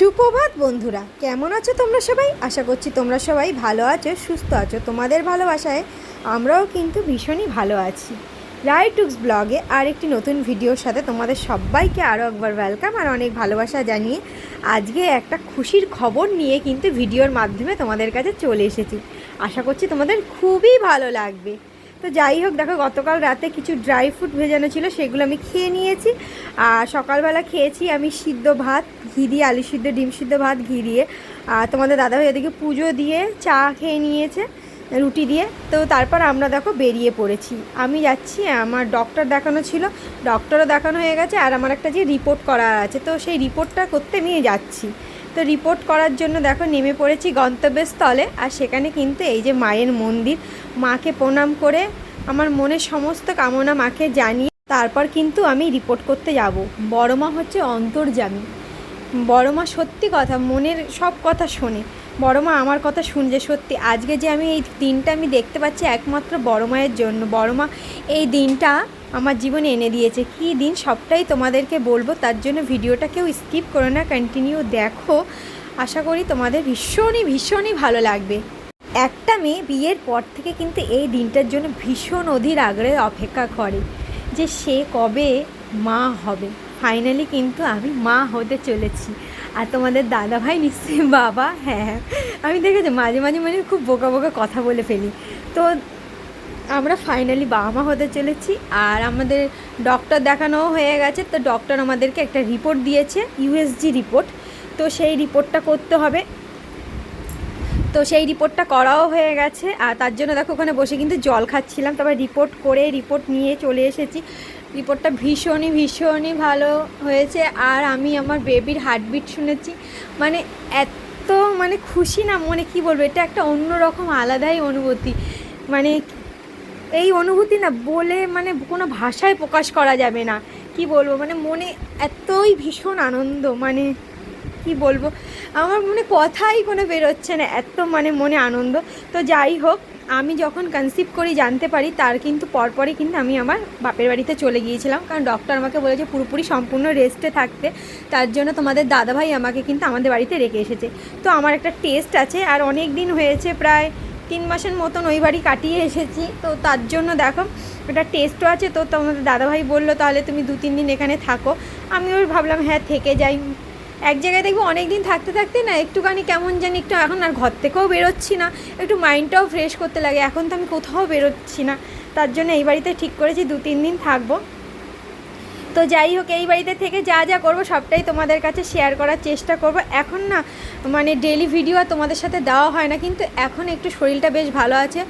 সুপ্রভাত, বন্ধুরা। কেমন আছো তোমরা সবাই? আশা করছি তোমরা সবাই ভালো আছো, সুস্থ আছো। তোমাদের ভালোবাসায় আমরাও কিন্তু ভীষণই ভালো আছি। রাইটুক্স ব্লগে আর একটি নতুন ভিডিওর সাথে তোমাদের সবাইকে আরও একবার ওয়েলকাম আর অনেক ভালোবাসা জানিয়ে আজকে একটা খুশির খবর নিয়ে কিন্তু ভিডিওর মাধ্যমে তোমাদের কাছে চলে এসেছি। আশা করছি তোমাদের খুবই ভালো লাগবে। তো যাই হোক, দেখো গতকাল রাতে কিছু ড্রাই ফ্রুট ভেজানো ছিল, সেগুলো আমি খেয়ে নিয়েছি। আর সকালবেলা খেয়েছি আমি সিদ্ধ ভাত, ঘি দিয়ে আলু সিদ্ধ, ডিম সিদ্ধ ভাত, ঘি দিয়ে। আর তোমাদের দাদাভাই এদিকে পুজো দিয়ে চা খেয়ে নিয়েছে, রুটি দিয়ে। তো তারপর আমরা দেখো বেরিয়ে পড়েছি। আমি যাচ্ছি, আমার ডক্টর দেখানো ছিল ডক্টরও দেখানো হয়ে গেছে, আর আমার একটা যে রিপোর্ট করার আছে। তো সেই রিপোর্টটা করতে নিয়ে যাচ্ছি। তো রিপোর্ট করার জন্য দেখো নেমে পড়েছি গন্তব্যস্থলে আর সেখানে কিন্তু এই যে মায়ের মন্দির, মাকে প্রণাম করে আমার মনের সমস্ত কামনা মাকে জানিয়ে তারপর কিন্তু আমি রিপোর্ট করতে যাব। বড় মা হচ্ছে অন্তর্জামী বড় মা সত্যি কথা, মনের সব কথা শোনে। বড় মা আমার কথা শুনছে সত্যি। আজকে যে আমি এই দিনটা আমি দেখতে পাচ্ছি একমাত্র বড় মায়ের জন্য। বড় মা এই দিনটা আমার জীবনে এনে দিয়েছে। কি দিন সবটাই তোমাদেরকে বলব, তার জন্য ভিডিওটা কেউ স্কিপ করো না কন্টিনিউ দেখো। আশা করি তোমাদের ভীষণই ভীষণই ভালো লাগবে। একটা মেয়ে বিয়ের পর থেকে কিন্তু এই দিনটার জন্য ভীষণ অধীর আগ্রহে অপেক্ষা করে যে সে কবে মা হবে। ফাইনালি কিন্তু আমি মা হতে চলেছি। আর তোমাদের দাদা ভাই নিশ্চয়ই বাবা হ্যাঁ হ্যাঁ। আমি দেখেছি মাঝে মাঝে মানে খুব বোকা বোকা কথা বলে ফেলি। তো আমরা ফাইনালি বাবা মা হতে চলেছি আর আমাদের ডক্টর দেখানোও হয়ে গেছে। তো ডক্টর আমাদেরকে একটা রিপোর্ট দিয়েছে ইউএসজি রিপোর্ট তো সেই রিপোর্টটা করতে হবে। তো সেই রিপোর্টটা করাও হয়ে গেছে। আর তার জন্য দেখো ওখানে বসে কিন্তু জল খাচ্ছিলাম। তারপর রিপোর্ট করে রিপোর্ট নিয়ে চলে এসেছি। রিপোর্টটা ভীষণই ভীষণই ভালো হয়েছে। আর আমি আমার বেবির হার্টবিট শুনেছি। মানে এত মানে খুশি না, মনে কি বলব? এটা একটা অন্যরকম, আলাদাই অনুভূতি। মানে এই অনুভূতি না বলে মানে কোনো ভাষায় প্রকাশ করা যাবে না। কি বলব? মানে মনে এতই ভীষণ আনন্দ মানে কি বলব? আমার মনে কথাই কোনো বেরোচ্ছে না, এত মানে মনে আনন্দ। তো যাই হোক, আমি যখন কনসিভ করি, জানতে পারি, তার কিন্তু পরপরই কিন্তু আমি আমার বাপের বাড়িতে চলে গিয়েছিলাম। কারণ ডক্টর আমাকে বলেছে, পুরোপুরি সম্পূর্ণ রেস্টে থাকতে। তার জন্য তোমাদের দাদাভাই আমাকে কিন্তু আমাদের বাড়িতে রেখে এসেছে। তো আমার একটা টেস্ট আছে, আর অনেক দিন হয়েছে প্রায় তিন মাসের মতন ওই বাড়ি কাটিয়ে এসেছি। তো তার জন্য দেখো একটা টেস্টও আছে। তো তোমাদের দাদাভাই বলল, তাহলে তুমি দু, তিন দিন এখানে থাকো। আমিও ভাবলাম হ্যাঁ থেকে যাই। এক জায়গায় দেখব অনেক দিন থাকতে থাকতে না একটুখানি কেমন জানি একটু এখন আর ঘর থেকেও বেরোচ্ছি না। একটু মাইন্ডটাও ফ্রেশ করতে লাগে। এখন তো আমি কোথাও বেরোচ্ছি না। তার জন্য এই বাড়িতে ঠিক করেছি, দু, তিন দিন থাকব। তো যাই হোক, এই বাড়িতে থেকে যা যা করব সবটাই তোমাদের কাছে শেয়ার করার চেষ্টা করব। এখন না মানে ডেলি ভিডিও আর তোমাদের সাথে দেওয়া হয় না, কিন্তু এখন একটু শরীরটা বেশ ভালো আছে।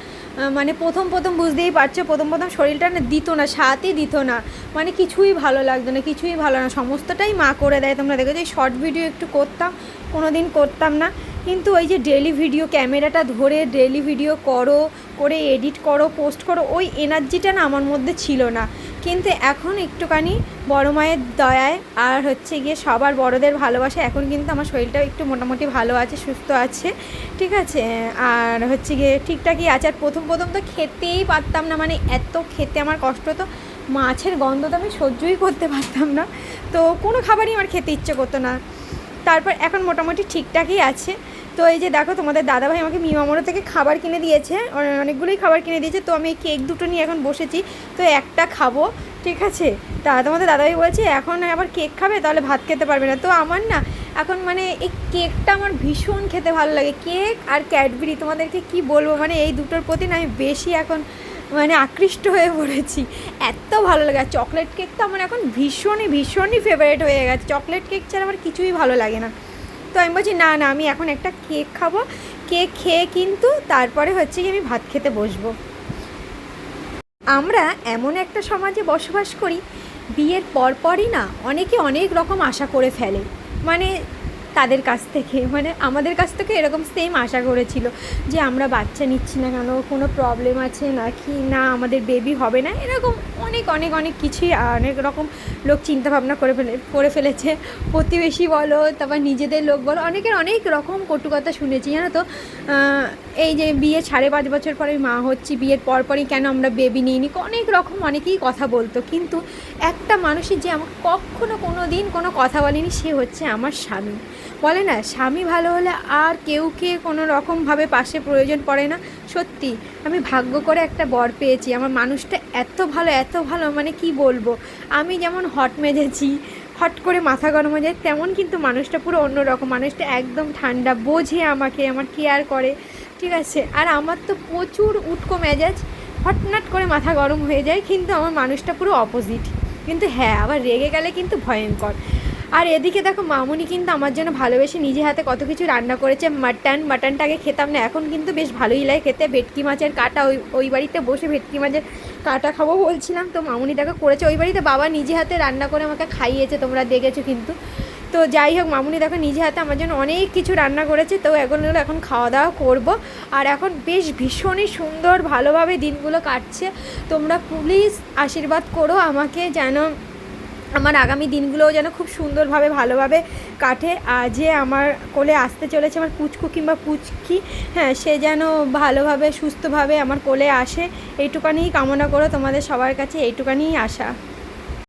মানে প্রথম প্রথম বুঝতেই পারছ, প্রথম প্রথম শরীরটা না দিত না সাথই দিত না। মানে কিছুই ভালো লাগতো না, কিছুই ভালো না, সমস্তটাই মা করে দেয়। তোমরা দেখেছ, এই শর্ট ভিডিও একটু করতাম কোনো দিন করতাম না। কিন্তু ওই যে ডেলি ভিডিও ক্যামেরাটা ধরে ডেলি ভিডিও করো, করে এডিট করো পোস্ট করো, ওই এনার্জিটা না আমার মধ্যে ছিল না। কিন্তু এখন একটুখানি বড় মায়ের দয়ায় আর হচ্ছে গিয়ে সবার বড়দের ভালোবাসা এখন কিন্তু আমার শরীরটাও একটু মোটামুটি ভালো আছে, সুস্থ আছে, ঠিক আছে? আর হচ্ছে গিয়ে ঠিকঠাকই আছে। আর প্রথম প্রথম তো খেতেই পারতাম না মানে এত খেতে আমার কষ্ট তো, মাছের গন্ধ তো আমি সহ্যই করতে পারতাম না। তো কোনো খাবারই আমার খেতে ইচ্ছে করতো না। তারপর এখন মোটামুটি ঠিকঠাকই আছে। তো এই যে দেখো, তোমাদের দাদাভাই আমাকে মিমামোড়ো থেকে খাবার কিনে দিয়েছে অনেকগুলোই খাবার কিনে দিয়েছে, তো আমি এই কেক দুটো নিয়ে এখন বসেছি, তো একটা খাব, ঠিক আছে? তা তোমাদের দাদাভাই বলছে, এখন আবার কেক খাবে, তাহলে ভাত খেতে পারবে না। তো আমার না এখন মানে এই কেকটা আমার ভীষণ খেতে ভালো লাগে। কেক আর ক্যাডবেরি, তোমাদেরকে কি বলব? মানে এই দুটোর প্রতি না আমি বেশি এখন মানে আকৃষ্ট হয়ে পড়েছি। এত ভালো লাগে চকলেট কেক তো আমার এখন ভীষণই ভীষণই ফেভারিট হয়ে গেছে। চকলেট কেক ছাড়া আমার কিছুই ভালো লাগে না। তো আমি বলছি, না না, আমি এখন একটা কেক খাব। কেক খেয়ে কিন্তু তারপরে হচ্ছে কি আমি ভাত খেতে বসবো। আমরা এমন একটা সমাজে বসবাস করি, বিয়ের পরপরই না, অনেকে অনেক রকম আশা করে ফেলে। মানে তাদের কাছ থেকে। মানে আমাদের কাছ থেকে এরকম সেম আশা করেছিল যে আমরা বাচ্চা নিচ্ছি না কেন, কোনো প্রবলেম আছে নাকি? না, আমাদের বেবি হবে না। এরকম অনেক অনেক অনেক কিছুই, অনেক রকম লোক চিন্তা ভাবনা করে ফেলে, করে ফেলেছে। প্রতিবেশী বলো, তারপর নিজেদের লোক বলো, অনেকের অনেক রকম কটুকথা শুনেছি, জানো তো? এই যে বিয়ে সাড়ে পাঁচ বছর পরে মা হচ্ছি, বিয়ের পরপরই কেন আমরা বেবি নিইনি? অনেক রকম অনেকেই কথা বলতো, কিন্তু একটা মানুষের যে আমাকে কখনো কোনো দিন কোনো কথা বলেনি, সে হচ্ছে আমার স্বামী। বলে না, স্বামী ভালো হলে আর কেউ কে কোনো রকমভাবে পাশে প্রয়োজন পড়ে না। সত্যি, আমি ভাগ্য করে একটা বর পেয়েছি। আমার মানুষটা এত ভালো এত ভালো মানে কি বলব? আমি যেমন হট মেজেছি, হট করে মাথা গরম হয়ে যায়, তেমন কিন্তু মানুষটা পুরো অন্যরকম। মানুষটা একদম ঠান্ডা, বোঝে আমাকে, আমার কেয়ার করে। ঠিক আছে? আর আমার তো প্রচুর উটকো মেজাজ, হটনাট করে মাথা গরম হয়ে যায়, কিন্তু আমার মানুষটা পুরো অপোজিট কিন্তু হ্যাঁ আবার রেগে গেলে কিন্তু ভয়ঙ্কর। আর এদিকে দেখো মামুনি কিন্তু আমার জন্য ভালোবেসে নিজে হাতে কত কিছু রান্না করেছে। মাটন মাটনটাকে খেতাম না, এখন কিন্তু বেশ ভালোই লাগে খেতে। ভেটকি মাছের কাটা, ওই ওই বাড়িতে বসে ভেটকি মাছের কাটা খাব বলছিলাম। তো মামুনি দেখো করেছে, ওই বাড়িতে বাবা নিজে হাতে রান্না করে আমাকে খাইয়েছে, তোমরা দেখেছ কিন্তু। তো যাই হোক, মামুনি দেখো নিজে হাতে আমার জন্য অনেক কিছু রান্না করেছে। তো এগুলো এখন খাওয়া দাওয়া করব। আর এখন বেশ ভীষণই সুন্দর ভালোভাবে দিনগুলো কাটছে। তোমরা প্লিজ আশীর্বাদ করো আমাকে যেন আমার আগামী দিনগুলোও যেন খুব সুন্দরভাবে, ভালোভাবে কাটে। আর যে আমার কোলে আসতে চলেছে, আমার পুচকু কিংবা পুচকি হ্যাঁ সে যেন ভালোভাবে, সুস্থভাবে আমার কোলে আসে। এইটুকানিই কামনা করো তোমাদের সবার কাছে, এইটুকানিই আশা।